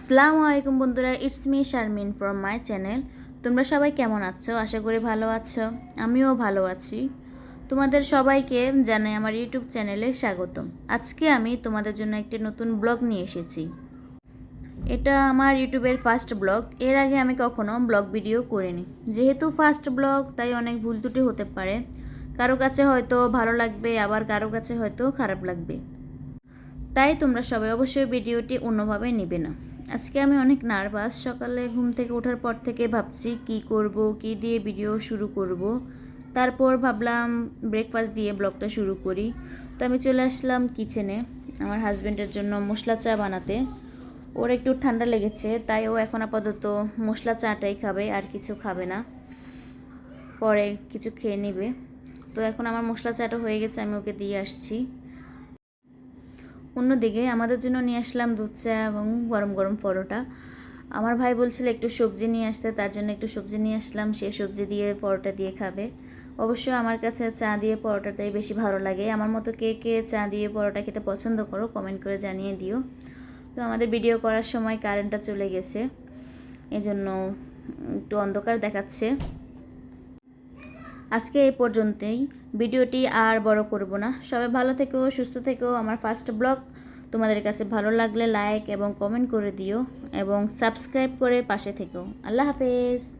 আসসালামু আলাইকুম বন্ধুরা it's me Sharmin from my channel তোমরা সবাই কেমন আছো? আশা করি ভালো আছো। আমিও ভালো আছি। তোমাদের সবাইকে জানাই আমার ইউটিউব চ্যানেলে স্বাগতম। আজকে আমি তোমাদের জন্য একটি নতুন ব্লগ নিয়ে এসেছি। এটা আমার ইউটিউবের ফার্স্ট ব্লগ। এর আগে আমি কখনো ব্লগ ভিডিও করিনি। যেহেতু ফার্স্ট ব্লগ, তাই অনেক ভুল ত্রুটি হতে পারে। কারও কাছে হয়তো ভালো লাগবে, আবার কারও কাছে হয়তো খারাপ লাগবে। তাই তোমরা সবাই অবশ্যই ভিডিওটি অন্যভাবে নেবে না। আজকে আমি অনেক নার্ভাস। সকালে ঘুম থেকে ওঠার পর থেকে ভাবছি কি করব, কি দিয়ে ভিডিও শুরু করব। তারপর ভাবলাম ব্রেকফাস্ট দিয়ে ব্লগটা শুরু করি। তো আমি চলে আসলাম কিচেনে আমার হাজব্যান্ডের জন্য মশলা চা বানাতে। ওর একটু ঠান্ডা লেগেছে, তাই ও এখন আপাতত মশলা চাটাই খাবে, আর কিছু খাবে না। পরে কিছু খেয়ে নেবে। তো এখন আমার মশলা চাটা হয়ে গেছে, আমি ওকে দিয়ে আসছি। অন্যদিকে আমাদের জন্য নিয়ে আসলাম দুধ চা এবং গরম গরম পরোটা। আমার ভাই বলছিল একটু সবজি নিয়ে আসতে, তার জন্য একটু সবজি নিয়ে আসলাম। সে সবজি দিয়ে পরোটা দিয়ে খাবে। অবশ্য আমার কাছে চা দিয়ে পরোটাটাই বেশি ভালো লাগে। আমার মতো কে কে চা দিয়ে পরোটা খেতে পছন্দ করো কমেন্ট করে জানিয়ে দিও। তো আমাদের ভিডিও করার সময় কারেন্টটা চলে গেছে। এজন্য একটু অন্ধকার দেখাচ্ছে। আজকে এই পর্যন্তই। ভিডিওটি আর বড় করব না। সবাই ভালো থেকো, সুস্থ থেকো। আমার ফার্স্ট ব্লগ তোমাদের কাছে ভালো লাগলে লাইক এবং কমেন্ট করে দিও এবং সাবস্ক্রাইব করে পাশে থেকো। আল্লাহ হাফেজ।